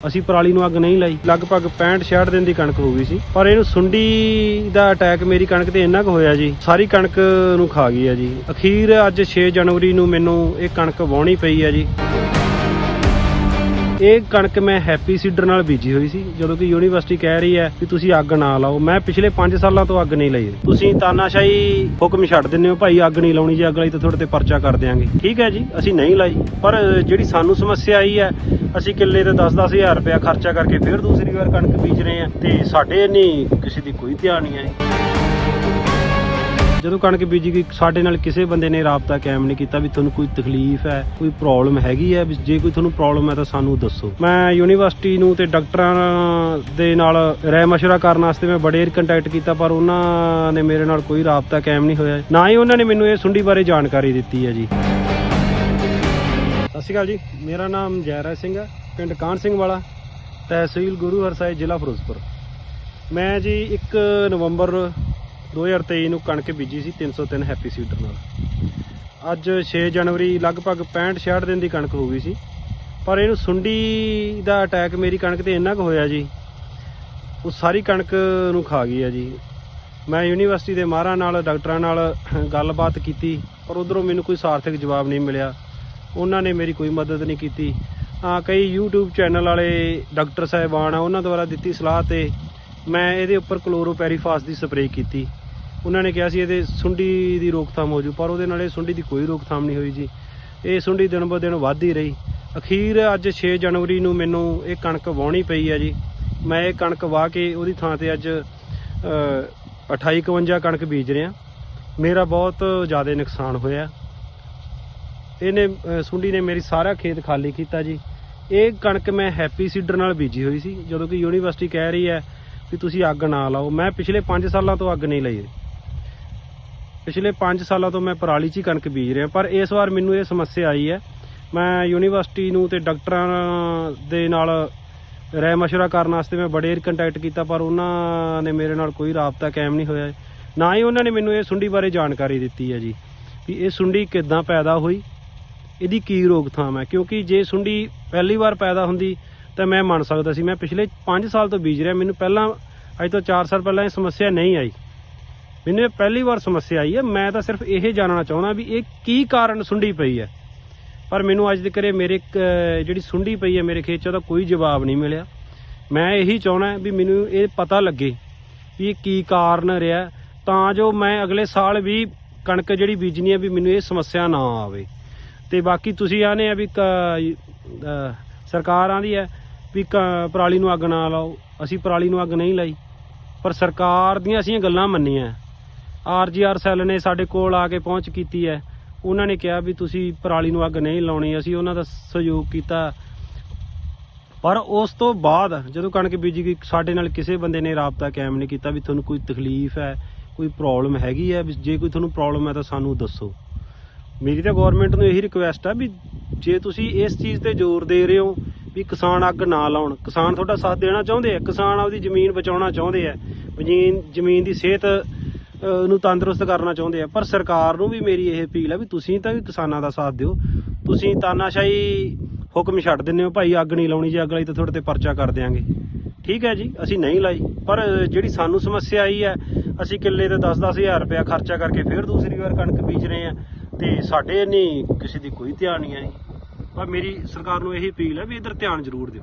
ਅਸੀਂ ਪਰਾਲੀ ਨੂੰ ਅੱਗ ਨਹੀਂ ਲਾਈ। ਲਗਭਗ 65 66 ਦਿਨ ਦੀ ਕਣਕ ਹੋ ਗਈ ਸੀ। ਪਰ ਇਹਨੂੰ ਸੁੰਡੀ ਦਾ ਅਟੈਕ ਮੇਰੀ ਕਣਕ ਤੇ ਇੰਨਾ ਕੁ ਹੋਇਆ ਜੀ, ਸਾਰੀ ਕਣਕ ਨੂੰ ਖਾ ਗਈ ਹੈ ਜੀ। ਅਖੀਰ ਅੱਜ 6 ਜਨਵਰੀ ਨੂੰ ਮੈਨੂੰ ਇਹ ਕਣਕ ਵਾਹਣੀ ਪਈ ਹੈ ਜੀ। ਇਹ ਕਣਕ ਮੈਂ ਹੈਪੀ ਸੀਡਰ ਨਾਲ ਬੀਜੀ ਹੋਈ ਸੀ, ਜਦੋਂ ਕਿ ਯੂਨੀਵਰਸਿਟੀ ਕਹਿ ਰਹੀ ਹੈ ਕਿ ਤੁਸੀਂ ਅੱਗ ਨਾ ਲਾਓ। ਮੈਂ ਪਿਛਲੇ 5 ਸਾਲਾਂ ਤੋਂ ਅੱਗ ਨਹੀਂ ਲਈ। ਤੁਸੀਂ ਤਾਨਾਸ਼ਾਹੀ ਹੁਕਮ ਛੱਡ ਦਿੰਦੇ ਹੋ, ਭਾਈ ਅੱਗ ਨਹੀਂ ਲਾਉਣੀ ਜੇ ਅੱਗ ਲਾਈ ਤਾਂ ਤੁਹਾਡੇ ਤੇ ਪਰਚਾ ਕਰ ਦਿਆਂਗੇ। ਠੀਕ ਹੈ ਜੀ, ਅਸੀਂ ਨਹੀਂ ਲਾਈ। ਪਰ ਜਿਹੜੀ ਸਾਨੂੰ ਸਮੱਸਿਆ ਆਈ ਹੈ, ਅਸੀਂ ਕਿੱਲੇ ਤੇ 10-10 ਹਜ਼ਾਰ ਰੁਪਇਆ ਖਰਚਾ ਕਰਕੇ ਫਿਰ ਦੂਸਰੀ ਵਾਰ ਕਣਕ ਬੀਜ ਰਹੇ ਹਾਂ ਤੇ ਸਾਡੇ ਨਹੀਂ ਕਿਸੇ ਦੀ ਕੋਈ ਧਿਆਨ ਨਹੀਂ ਹੈ ਜਦੋਂ ਕਣਕ ਬੀਜੀ ਗਈ, ਸਾਡੇ ਨਾਲ ਕਿਸੇ ਬੰਦੇ ਨੇ ਰਾਬਤਾ ਕਾਇਮ ਨਹੀਂ ਕੀਤਾ ਵੀ ਤੁਹਾਨੂੰ ਕੋਈ ਤਕਲੀਫ ਹੈ, ਕੋਈ ਪ੍ਰੋਬਲਮ ਹੈਗੀ ਹੈ, ਵੀ ਜੇ ਕੋਈ ਤੁਹਾਨੂੰ ਪ੍ਰੋਬਲਮ ਹੈ ਤਾਂ ਸਾਨੂੰ ਦੱਸੋ। ਮੈਂ ਯੂਨੀਵਰਸਿਟੀ ਨੂੰ ਤੇ ਡਾਕਟਰਾਂ ਦੇ ਨਾਲ ਰਾਏ ਮਸ਼ਵਰਾ ਕਰਨ ਵਾਸਤੇ ਮੈਂ ਬੜੇ ਕੰਟੈਕਟ ਕੀਤਾ, ਪਰ ਉਹਨਾਂ ਨੇ ਮੇਰੇ ਨਾਲ ਕੋਈ ਰਾਬਤਾ ਕਾਇਮ ਨਹੀਂ ਹੋਇਆ। ਨਾ ਹੀ ਉਹਨਾਂ ਨੇ ਮੈਨੂੰ ਇਹ ਸੁੰਡੀ ਬਾਰੇ ਜਾਣਕਾਰੀ ਦਿੱਤੀ ਹੈ ਜੀ। ਸਤਿ ਸ਼੍ਰੀ ਅਕਾਲ ਜੀ, ਮੇਰਾ ਨਾਮ ਜੈਰਾਜ ਸਿੰਘ ਹੈ, ਪਿੰਡ ਕਾਹਨ ਸਿੰਘ ਵਾਲਾ, ਤਹਿਸੀਲ ਗੁਰੂ ਹਰਸਾਏ ਜ਼ਿਲ੍ਹਾ ਫਿਰੋਜ਼ਪੁਰ। ਮੈਂ ਜੀ 1 ਨਵੰਬਰ 2023 ਨੂੰ ਕਣਕ ਬੀਜੀ ਸੀ 303 ਹੈਪੀ ਸੀਡਰ ਨਾਲ। ਅੱਜ 6 ਜਨਵਰੀ ਲਗਭਗ 65 66 ਦਿਨ ਦੀ ਕਣਕ ਹੋ ਗਈ ਸੀ। ਪਰ ਇਹਨੂੰ ਸੁੰਡੀ ਦਾ ਅਟੈਕ ਮੇਰੀ ਕਣਕ ਤੇ ਇੰਨਾ ਕੁ ਹੋਇਆ ਜੀ, ਉਹ ਸਾਰੀ ਕਣਕ ਨੂੰ ਖਾ ਗਈ ਆ ਜੀ। ਮੈਂ ਯੂਨੀਵਰਸਿਟੀ ਦੇ ਮਾਹਰਾਂ ਨਾਲ, ਡਾਕਟਰਾਂ ਨਾਲ ਗੱਲਬਾਤ ਕੀਤੀ, ਪਰ ਉਧਰੋਂ ਮੈਨੂੰ ਕੋਈ ਸਾਰਥਕ ਜਵਾਬ ਨਹੀਂ ਮਿਲਿਆ। ਉਹਨਾਂ ਨੇ ਮੇਰੀ ਕੋਈ ਮਦਦ ਨਹੀਂ ਕੀਤੀ। ਹਾਂ, ਕਈ YouTube ਚੈਨਲ ਵਾਲੇ ਡਾਕਟਰ ਸਾਹਿਬਾਨ ਆ, ਉਹਨਾਂ ਦੁਆਰਾ ਦਿੱਤੀ ਸਲਾਹ ਤੇ ਮੈਂ ਇਹਦੇ ਉੱਪਰ ਕਲੋਰੋਪੈਰੀਫਾਸ ਦੀ ਸਪਰੇਅ ਕੀਤੀ। ਉਹਨਾਂ ਨੇ ਕਿਹਾ ਸੀ ਇਹਦੇ ਸੁੰਡੀ ਦੀ ਰੋਕਥਾਮ ਹੋ ਜੂ ਪਰ ਉਹਦੇ ਨਾਲ ਇਹ ਸੁੰਡੀ ਦੀ ਕੋਈ ਰੋਕਥਾਮ ਨਹੀਂ ਹੋਈ ਜੀ। ਇਹ ਸੁੰਡੀ ਦਿਨ ਬ ਦਿਨ ਵੱਧਦੀ ਰਹੀ। ਅਖੀਰ ਅੱਜ 6 ਜਨਵਰੀ ਨੂੰ ਮੈਨੂੰ ਇਹ ਕਣਕ ਵਾਹਣੀ ਪਈ ਹੈ ਜੀ। ਮੈਂ ਇਹ ਕਣਕ ਵਾਹ ਕੇ ਉਹਦੀ ਥਾਂ ਤੇ ਅੱਜ ਅ, 28 51 ਕਣਕ ਬੀਜ ਰਿਹਾ। ਮੇਰਾ ਬਹੁਤ ਜ਼ਿਆਦਾ ਨੁਕਸਾਨ ਹੋਇਆ। ਇਹਨੇ ਸੁੰਡੀ ਨੇ ਮੇਰੀ ਸਾਰਾ ਖੇਤ ਖਾਲੀ ਕੀਤਾ ਜੀ। ਇਹ ਕਣਕ ਮੈਂ ਹੈਪੀ ਸੀਡਰ ਨਾਲ ਬੀਜੀ ਹੋਈ ਸੀ ਜਦੋਂ ਕਿ ਯੂਨੀਵਰਸਿਟੀ ਕਹਿ ਰਹੀ ਹੈ ਵੀ ਤੁਸੀਂ ਅੱਗ ਨਾ ਲਾਓ। ਮੈਂ ਪਿਛਲੇ 5 ਸਾਲਾਂ ਤੋਂ ਅੱਗ ਨਹੀਂ ਲਈ। ਪਿਛਲੇ 5 ਸਾਲਾਂ ਤੋਂ ਮੈਂ ਪਰਾਲੀ 'ਚ ਹੀ ਕਣਕ ਬੀਜ ਰਿਹਾ, ਪਰ ਇਸ ਵਾਰ ਮੈਨੂੰ ਇਹ ਸਮੱਸਿਆ ਆਈ ਹੈ। ਮੈਂ ਯੂਨੀਵਰਸਿਟੀ ਨੂੰ ਤੇ ਡਾਕਟਰਾਂ ਦੇ ਨਾਲ ਰਾਏ ਮਸ਼ਵਰਾ ਕਰਨ ਵਾਸਤੇ ਮੈਂ ਬੜੇ ਕੰਟੈਕਟ ਕੀਤਾ, ਪਰ ਉਹਨਾਂ ਨੇ ਮੇਰੇ ਨਾਲ ਕੋਈ ਰਾਬਤਾ ਕਾਇਮ ਨਹੀਂ ਹੋਇਆ। ਨਾ ਹੀ ਉਹਨਾਂ ਨੇ ਮੈਨੂੰ ਇਹ ਸੁੰਡੀ ਬਾਰੇ ਜਾਣਕਾਰੀ ਦਿੱਤੀ ਹੈ ਜੀ, ਵੀ ਇਹ ਸੁੰਡੀ ਕਿੱਦਾਂ ਪੈਦਾ ਹੋਈ, ਇਹਦੀ ਕੀ ਰੋਕਥਾਮ ਹੈ? ਕਿਉਂਕਿ ਜੇ ਸੁੰਡੀ ਪਹਿਲੀ ਵਾਰ ਪੈਦਾ ਹੁੰਦੀ ਤਾਂ ਮੈਂ ਮੰਨ ਸਕਦਾ ਸੀ। ਮੈਂ ਪਿਛਲੇ 5 ਸਾਲ ਤੋਂ ਬੀਜ ਰਿਹਾ, ਮੈਨੂੰ ਪਹਿਲਾਂ, ਅੱਜ ਤੋਂ 4 ਸਾਲ ਪਹਿਲਾਂ ਇਹ ਸਮੱਸਿਆ ਨਹੀਂ ਆਈ। ਮੈਨੂੰ ਇਹ ਪਹਿਲੀ ਵਾਰ ਸਮੱਸਿਆ ਆਈ ਹੈ। ਮੈਂ ਤਾਂ ਸਿਰਫ ਇਹ ਜਾਣਨਾ ਚਾਹੁੰਦਾ ਵੀ ਇਹ ਕੀ ਕਾਰਨ ਸੁੰਡੀ ਪਈ ਹੈ। ਪਰ ਮੈਨੂੰ ਅੱਜ ਤੱਕ ਇਹ ਮੇਰੇ ਇੱਕ, ਜਿਹੜੀ ਸੁੰਡੀ ਪਈ ਹੈ ਮੇਰੇ ਖੇਤ 'ਚ ਉਹਦਾ ਕੋਈ ਜਵਾਬ ਨਹੀਂ ਮਿਲਿਆ। ਮੈਂ ਇਹੀ ਚਾਹਣਾ ਵੀ ਮੈਨੂੰ ਇਹ ਪਤਾ ਲੱਗੇ ਵੀ ਇਹ ਕੀ ਕਾਰਨ ਰਿਹਾ। ਤਾਂ ਜੋ ਮੈਂ ਅਗਲੇ ਸਾਲ ਵੀ ਕਣਕ ਜਿਹੜੀ ਬੀਜਣੀ ਹੈ ਵੀ ਮੈਨੂੰ ਇਹ ਸਮੱਸਿਆ ਨਾ ਆਵੇ। ਤੇ ਬਾਕੀ ਤੁਸੀਂ ਆਨੇ ਆ ਵੀ ਕ- ਸਰਕਾਰ ਆਂਦੀ ਹੈ ਵੀ ਕ- ਪਰਾਲੀ ਨੂੰ ਅੱਗ ਨਾ ਲਾਓ। ਅਸੀਂ ਪਰਾਲੀ ਨੂੰ ਅੱਗ ਨਹੀਂ ਲਾਈ। ਪਰ ਸਰਕਾਰ ਦੀਆਂ ਅਸੀਂ ਗੱਲਾਂ ਮੰਨੀਆਂ। ਆਰਜੀਆਰ ਸੈੱਲ ਨੇ ਸਾਡੇ ਕੋਲ ਆ ਕੇ ਪਹੁੰਚ ਕੀਤੀ ਹੈ। ਉਹਨਾਂ ਨੇ ਕਿਹਾ ਵੀ ਤੁਸੀਂ ਪਰਾਲੀ ਨੂੰ ਅੱਗ ਨਹੀਂ ਲਾਉਣੀ, ਅਸੀਂ ਉਹਨਾਂ ਦਾ ਸਹਿਯੋਗ ਕੀਤਾ। ਪਰ ਉਸ ਤੋਂ ਬਾਅਦ ਜਦੋਂ ਕਣਕ ਬੀਜੀ ਗਈ, ਸਾਡੇ ਨਾਲ ਕਿਸੇ ਬੰਦੇ ਨੇ ਰਾਬਤਾ ਕਾਇਮ ਨਹੀਂ ਕੀਤਾ ਵੀ ਤੁਹਾਨੂੰ ਕੋਈ ਤਕਲੀਫ ਹੈ, ਕੋਈ ਪ੍ਰੋਬਲਮ ਹੈਗੀ ਹੈ, ਵੀ ਜੇ ਕੋਈ ਤੁਹਾਨੂੰ ਪ੍ਰੋਬਲਮ ਹੈ ਤਾਂ ਸਾਨੂੰ ਦੱਸੋ। ਮੇਰੀ ਤਾਂ ਗਵਰਨਮੈਂਟ ਨੂੰ ਇਹੀ ਰਿਕੁਐਸਟ ਆ ਵੀ ਜੇ ਤੁਸੀਂ ਇਸ ਚੀਜ਼ ਤੇ ਜ਼ੋਰ ਦੇ ਰਹੇ ਹੋ ਵੀ ਕਿਸਾਨ ਅੱਗ ਨਾ ਲਾਉਣ, ਕਿਸਾਨ ਤੁਹਾਡਾ ਸਾਥ ਦੇਣਾ ਚਾਹੁੰਦੇ ਆ, ਕਿਸਾਨ ਆਪਦੀ ਜ਼ਮੀਨ ਬਚਾਉਣਾ ਚਾਹੁੰਦੇ ਆ, ਜ਼ਮੀਨ ਜ਼ਮੀਨ ਦੀ ਸਿਹਤ ਨੂੰ ਤੰਦਰੁਸਤ ਕਰਨਾ ਚਾਹੁੰਦੇ ਆ। ਪਰ ਸਰਕਾਰ ਨੂੰ ਵੀ ਮੇਰੀ ਇਹ ਅਪੀਲ ਹੈ ਵੀ ਤੁਸੀਂ ਤਾਂ ਵੀ ਕਿਸਾਨਾਂ ਦਾ ਸਾਥ ਦਿਓ। ਤੁਸੀਂ ਤਾਨਾਸ਼ਾਹੀ ਹੁਕਮ ਛੱਡ ਦਿੰਦੇ ਹੋ, ਭਾਈ ਅੱਗ ਨਹੀਂ ਲਾਉਣੀ ਜੇ ਅੱਗ ਲਾਈ ਤਾਂ ਤੁਹਾਡੇ ਤੇ ਪਰਚਾ ਕਰ ਦਿਆਂਗੇ। ਠੀਕ ਹੈ ਜੀ, ਅਸੀਂ ਨਹੀਂ ਲਾਈ। ਪਰ ਜਿਹੜੀ ਸਾਨੂੰ ਸਮੱਸਿਆ ਆਈ ਹੈ, ਅਸੀਂ ਕਿੱਲੇ ਤੇ 10-10 ਹਜ਼ਾਰ ਰੁਪਇਆ ਖਰਚਾ ਕਰਕੇ ਫਿਰ ਦੂਸਰੀ ਵਾਰ ਕਣਕ ਬੀਜ ਰਹੇ ਹਾਂ ਤੇ ਸਾਡੇ ਨਹੀਂ ਕਿਸੇ ਦੀ ਕੋਈ ਧਿਆਨ ਨਹੀਂ ਹੈ ਜੀ। ਪਰ ਮੇਰੀ ਸਰਕਾਰ ਨੂੰ ਇਹੀ ਅਪੀਲ ਹੈ ਵੀ ਇਧਰ ਧਿਆਨ ਜ਼ਰੂਰ ਦਿਓ।